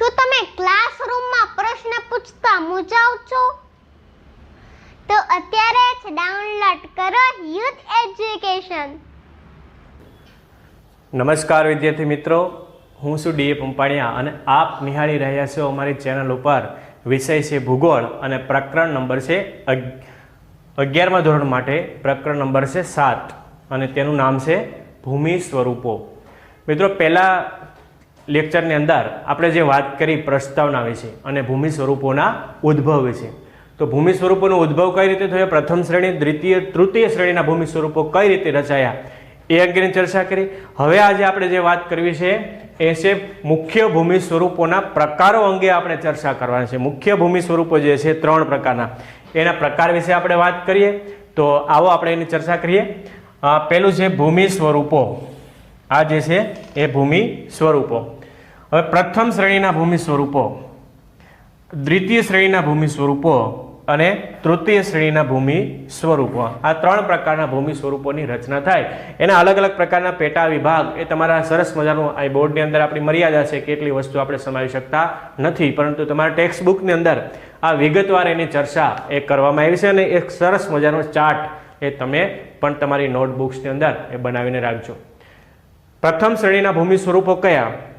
શું તમે ક્લાસરૂમમાં પ્રશ્ન પૂછતા મૂંઝાવ છો? તો અત્યારે જ ડાઉનલોડ કરો યુથ એજ્યુકેશન. નમસ્કાર વિદ્યાર્થી મિત્રો, હું છું ડીએ પંપાણિયા અને આપ નિહાળી રહ્યા છો અમારી ચેનલ ઉપર વિષય છે ભૂગોળ અને પ્રકરણ નંબર છે અગ- અગિયારમા ધોરણ માટે પ્રકરણ નંબર છે સાત અને તેનું નામ છે ભૂમિ સ્વરૂપો. મિત્રો, પહેલા લેક્ચરની અંદર આપણે જે વાત કરી પ્રસ્તાવના વિશે અને ભૂમિ સ્વરૂપોના ઉદ્ભવ વિશે. તો ભૂમિ સ્વરૂપોનો ઉદ્ભવ કઈ રીતે થયો? પ્રથમ શ્રેણી દ્વિતીય તૃતીય શ્રેણીના ભૂમિ સ્વરૂપો કઈ રીતે રચાયા? એ અંગેની ચર્ચા કરી. હવે આજે આપણે જે વાત કરવી છે એ છે મુખ્ય ભૂમિ સ્વરૂપોના પ્રકારો અંગે આપણે ચર્ચા કરવાની છે. મુખ્ય ભૂમિ સ્વરૂપો જે છે ત્રણ પ્રકારના. એના પ્રકાર વિશે આપણે વાત કરીએ. તો આવો આપણે એની ચર્ચા કરીએ. અ, પહેલું છે ભૂમિ સ્વરૂપો. આ જે છે એ ભૂમિ સ્વરૂપો. હવે પ્રથમ શ્રેણીના ભૂમિ સ્વરૂપો, દ્વિતીય શ્રેણીના ભૂમિ સ્વરૂપો અને તૃતીય શ્રેણીના ભૂમિ સ્વરૂપો. આ ત્રણ પ્રકારના ભૂમિ સ્વરૂપોની રચના થાય. એના અલગ અલગ પ્રકારના પેટા વિભાગ એ તમારા સરસ મજાનું, આ બોર્ડની અંદર આપણી મર્યાદા છે કે એટલી વસ્તુ આપણે સમાવી શકતા નથી. પરંતુ તમારા ટેક્સ્ટ બુકની અંદર આ વિગતવાર એની ચર્ચા એ કરવામાં આવી છે અને એક સરસ મજાનો ચાર્ટ એ તમે પણ તમારી નોટબુક્સની અંદર એ બનાવીને રાખજો. પ્રથમ શ્રેણીના ભૂમિ સ્વરૂપો કયા?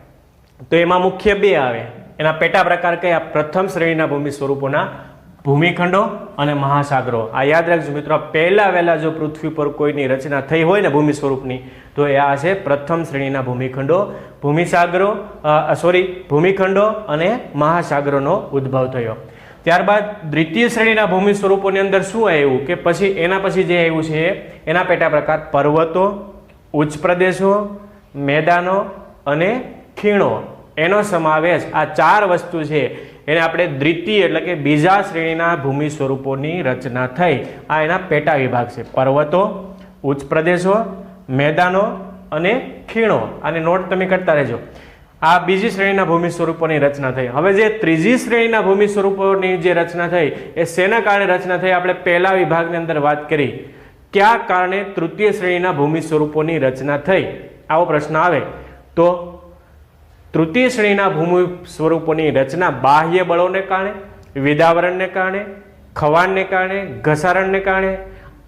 તો એમાં મુખ્ય બે આવે. એના પેટા પ્રકાર કયા? પ્રથમ શ્રેણીના ભૂમિ સ્વરૂપોના ભૂમિખંડો અને મહાસાગરો. આ યાદ રાખજો મિત્રો પહેલા વહેલા જો પૃથ્વી પર કોઈની રચના થઈ હોય ને ભૂમિ સ્વરૂપની, તો એ આ છે પ્રથમ શ્રેણીના ભૂમિખંડો. ભૂમિસાગરો સોરી ભૂમિખંડો અને મહાસાગરોનો ઉદ્ભવ થયો. ત્યારબાદ દ્વિતીય શ્રેણીના ભૂમિ સ્વરૂપોની અંદર શું આવ્યું? કે પછી, એના પછી જે આવ્યું છે, એના પેટા પ્રકાર પર્વતો, ઉચ્ચ પ્રદેશો, મેદાનો અને ખીણો. એનો સમાવેશ આ ચાર વસ્તુ છે. એને આપણે દ્વિતીય એટલે કે બીજા શ્રેણીના ભૂમિ સ્વરૂપોની રચના થઈ. આ એના પેટા વિભાગ છે. પર્વતો, ઉચ્ચ પ્રદેશો, મેદાનો અને ખીણો. અને નોટ તમે કરતા રહેજો. આ બીજી શ્રેણીના ભૂમિ સ્વરૂપોની રચના થઈ. હવે જે ત્રીજી શ્રેણીના ભૂમિ સ્વરૂપોની જે રચના થઈ, એ શેના કારણે રચના થઈ? આપણે પહેલા વિભાગની અંદર વાત કરી. કયા કારણે તૃતીય શ્રેણીના ભૂમિ સ્વરૂપોની રચના થઈ? આવો પ્રશ્ન આવે. તો તૃતીય શ્રેણીના ભૂમિ સ્વરૂપોની રચના બાહ્ય બળોને કારણે, વિદાવરણને કારણે, ખવાણને કારણે, ઘસારણને કારણે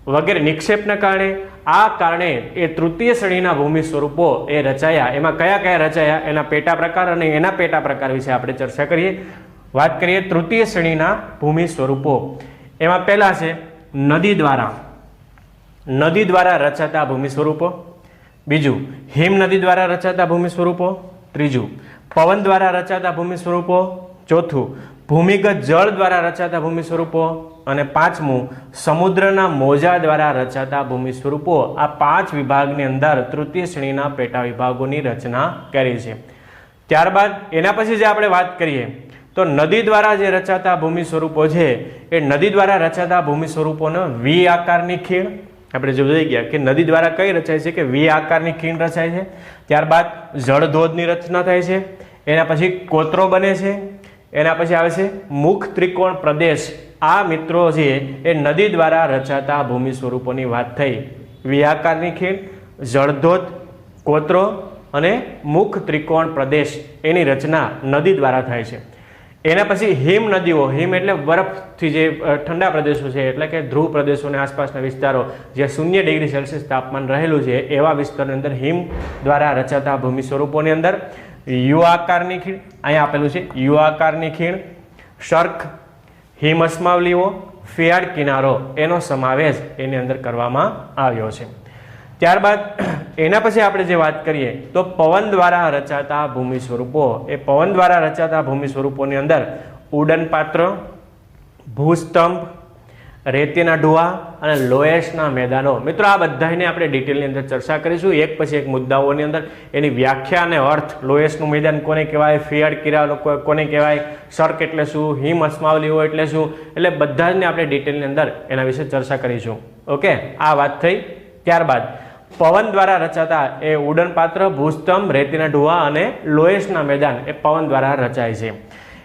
વગેરે નિક્ષેપને કારણે આ કારણે એ તૃતીય શ્રેણીના ભૂમિ સ્વરૂપો એ રચાયા. એમાં કયા કયા રચાયા? એના પેટા પ્રકાર અને એના પેટા પ્રકાર વિશે આપણે ચર્ચા કરીએ. વાત કરીએ તૃતીય શ્રેણીના ભૂમિ સ્વરૂપો. એમાં પહેલા છે નદી દ્વારા. નદી દ્વારા રચાતા ભૂમિ સ્વરૂપો. બીજું, હિમ નદી દ્વારા રચાતા ભૂમિ સ્વરૂપો. ત્રીજું, પવન દ્વારા રચાતા ભૂમિ સ્વરૂપો. ચોથું, ભૂમિગત જળ દ્વારા રચાતા ભૂમિ સ્વરૂપો. અને પાંચમું, સમુદ્રના મોજા દ્વારા રચાતા ભૂમિ સ્વરૂપો. આ પાંચ વિભાગની અંદર તૃતીય શ્રેણીના પેટા વિભાગોની રચના કરી છે. ત્યારબાદ એના પછી જે આપણે વાત કરીએ, તો નદી દ્વારા જે રચાતા ભૂમિ સ્વરૂપો છે, એ નદી દ્વારા રચાતા ભૂમિ સ્વરૂપોનો વી આકારની ખીણ આપણે જોઈ ગયા કે નદી દ્વારા કઈ રચાય છે કે વી આકારની ખીણ રચાય છે? ત્યારબાદ જળધોધની રચના થાય છે. એના પછી કોતરો બને છે. એના પછી આવે છે મુખ ત્રિકોણ પ્રદેશ. આ મિત્રો છે એ નદી દ્વારા રચાતા ભૂમિ સ્વરૂપોની વાત થઈ. વી આકારની ખીણ, જળધોધ, કોતરો અને મુખ ત્રિકોણ પ્રદેશ એની રચના નદી દ્વારા થાય છે. એના પછી હિમ નદીઓ, હિમ એટલે બરફથી જે ઠંડા પ્રદેશો છે, એટલે કે ધ્રુવ પ્રદેશોને આસપાસના વિસ્તારો જે શૂન્ય ડિગ્રી સેલ્સિયસ તાપમાન રહેલું છે, એવા વિસ્તારની અંદર હિમ દ્વારા રચાતા ભૂમિ સ્વરૂપોની અંદર યુ આકારની ખીણ, અહીંયા આપેલું છે, યુ આકારની ખીણ શર્ખ હિમ અસ્માવલીઓ ફિયાડ કિનારો, એનો સમાવેશ એની અંદર કરવામાં આવ્યો છે. ત્યારબાદ, એના પછી આપણે જે વાત કરીએ, તો પવન દ્વારા રચાતા ભૂમિ સ્વરૂપો. એ પવન દ્વારા રચાતા ભૂમિ સ્વરૂપોની અંદર ઉડન પાત્ર, ભૂસ્તંભ, રેતીના ઢુવા અને લોએસના મેદાનો. મિત્રો, આ બધાને આપણે ડિટેલની અંદર ચર્ચા કરીશું. એક પછી એક મુદ્દાઓની અંદર. એની વ્યાખ્યા અને અર્થ લોએસનું મેદાન કોને કહેવાય? ફિયાળ કિરા કોને કહેવાય? સર્ક એટલે શું? હિમ અસમાવલીઓ એટલે શું? એટલે બધા જને આપણે ડિટેલની અંદર એના વિશે ચર્ચા કરીશું. ઓકે? આ વાત થઈ. ત્યારબાદ પવન દ્વારા રચાતા એ ઉડનપાત્ર ભૂસ્તંભ, રેતીના ઢુવા અને લોએશના મેદાન એ પવન દ્વારા રચાય છે.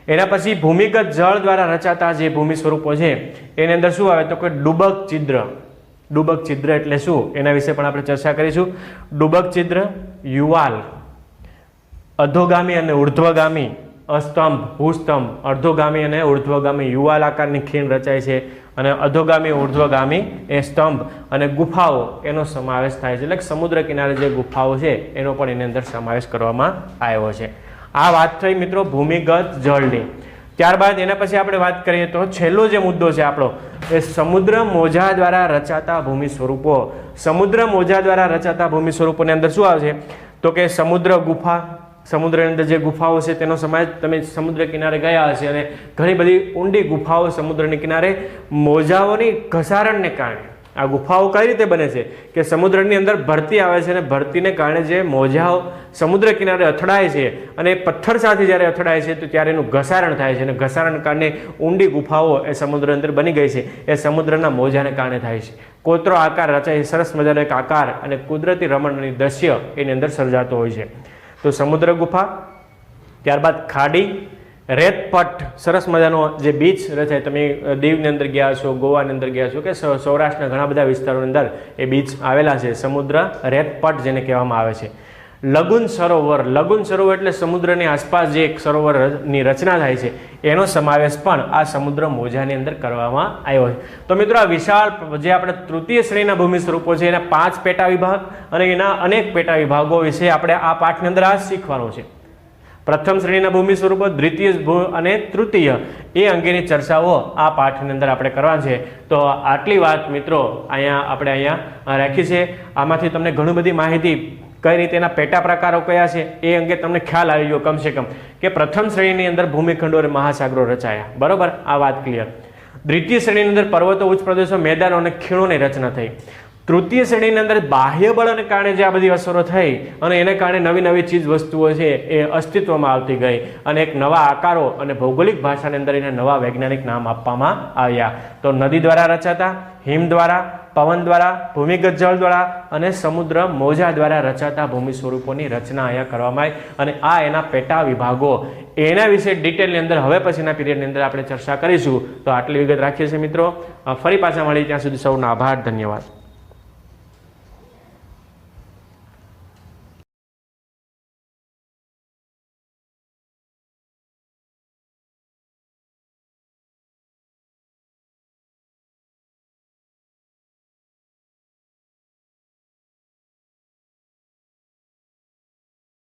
એના પછી ભૂમિગત જળ દ્વારા રચાતા જે ભૂમિ સ્વરૂપો છે, એની અંદર શું આવે તો કે ડુબક છિદ્ર. ડુબક છિદ્ર એટલે શું? એના વિશે પણ આપણે ચર્ચા કરીશું. ડુબક છિદ્ર, યુવાલ, અધોગામી અને ઉર્ધ્વગામી, અસ્તંભ, ભૂસ્તંભ, અર્ધોગામી અને ઉર્ધ્વગામી યુવાલ આકારની ખીણ રચાય છે. અને અધોગામી, ઉર્ધ્વગામી એ સ્તંભ અને ગુફાઓ એનો સમાવેશ થાય છે. એટલે સમુદ્ર કિનારે જે ગુફાઓ છે, એનો પણ એની અંદર સમાવેશ કરવામાં આવ્યો છે. આ વાત થઈ મિત્રો ભૂમિગત જળની. ત્યારબાદ એના પછી આપણે વાત કરીએ તો છેલ્લો જે મુદ્દો છે આપણો, એ સમુદ્ર મોજા દ્વારા રચાતા ભૂમિ સ્વરૂપો. સમુદ્ર મોજા દ્વારા રચાતા ભૂમિ સ્વરૂપોની અંદર શું આવશે તો કે સમુદ્ર ગુફા સમુદ્રની અંદર જે ગુફાઓ છે તેનો સમાજ તમે સમુદ્ર કિનારે ગયા હશે અને ઘણી બધી ઊંડી ગુફાઓ સમુદ્રની કિનારે મોજાઓની ઘસારણને કારણે. આ ગુફાઓ કઈ રીતે બને છે? કે સમુદ્રની અંદર ભરતી આવે છે અને ભરતીને કારણે જે મોજાઓ સમુદ્ર કિનારે અથડાય છે અને પથ્થર સાથે જ્યારે અથડાય છે તો ત્યારે એનું ઘસારણ થાય છે અને ઘસારણ કારણે ઊંડી ગુફાઓ એ સમુદ્ર અંદર બની ગઈ છે. એ સમુદ્રના મોજાને કારણે થાય છે. કોતરો આકાર રચાય સરસ મજાનો એક આકાર અને કુદરતી રમણની દ્રશ્ય એની અંદર સર્જાતો હોય છે. તો સમુદ્ર ગુફા, ત્યારબાદ ખાડી, રેતપટ, સરસ મજાનો જે બીચ રચાય તમે દીવની અંદર ગયા છો, ગોવાની અંદર ગયા છો કે સૌરાષ્ટ્રના ઘણા બધા વિસ્તારોની અંદર એ બીચ આવેલા છે. સમુદ્ર, રેતપટ જેને કહેવામાં આવે છે. લગુન સરોવર લગુન સરોવર એટલે સમુદ્રની આસપાસ જે એક સરોવરની રચના થાય છે, એનો સમાવેશ પણ આ સમુદ્ર મોજાની અંદર કરવામાં આવ્યો છે. તો મિત્રો, આ વિશાળ જે આપણે તૃતીય શ્રેણીના ભૂમિ સ્વરૂપો છે, એના પાંચ પેટા વિભાગ અને એના અનેક પેટા વિભાગો વિશે આપણે આ પાઠની અંદર આ શીખવાનું છે. પ્રથમ શ્રેણીના ભૂમિ સ્વરૂપો, દ્વિતીય અને તૃતીય, એ અંગેની ચર્ચાઓ આ પાઠની અંદર આપણે કરવાની છે. તો આટલી વાત મિત્રો અહીંયા આપણે અહીંયા રાખી છે. આમાંથી તમને ઘણી બધી માહિતી કઈ રીતે એના પેટા પ્રકારો કયા છે એ અંગે તમને ખ્યાલ આવી ગયો કમસે કમ કે પ્રથમ શ્રેણીની અંદર ભૂમિખંડો અને મહાસાગરો રચાયા. બરોબર? આ વાત ક્લિયર દ્વિતીય શ્રેણીની અંદર પર્વતો, ઉચ્ચ પ્રદેશો, મેદાનો અને ખીણોની રચના થઈ. તૃતીય શ્રેણીની અંદર બાહ્ય બળને કારણે જે આ બધી અસરો થઈ અને એને કારણે નવી નવી ચીજ વસ્તુઓ છે એ અસ્તિત્વમાં આવતી ગઈ અને એક નવા આકારો અને ભૌગોલિક ભાષાની અંદર એને નવા વૈજ્ઞાનિક નામ આપવામાં આવ્યા. તો નદી દ્વારા રચાતા, હિમ દ્વારા પવન દ્વારા, ભૂમિગત જળ દ્વારા અને સમુદ્ર મોજા દ્વારા રચાતા ભૂમિ સ્વરૂપોની રચના અહીંયા કરવામાં આવી. અને આ એના પેટા વિભાગો. એના વિશે ડિટેલની અંદર, હવે પછીના પીરિયડની અંદર આપણે ચર્ચા કરીશું. તો આટલી વિગત રાખીએ છીએ મિત્રો. ફરી પાછા મળી ત્યાં સુધી સૌનો આભાર, ધન્યવાદ.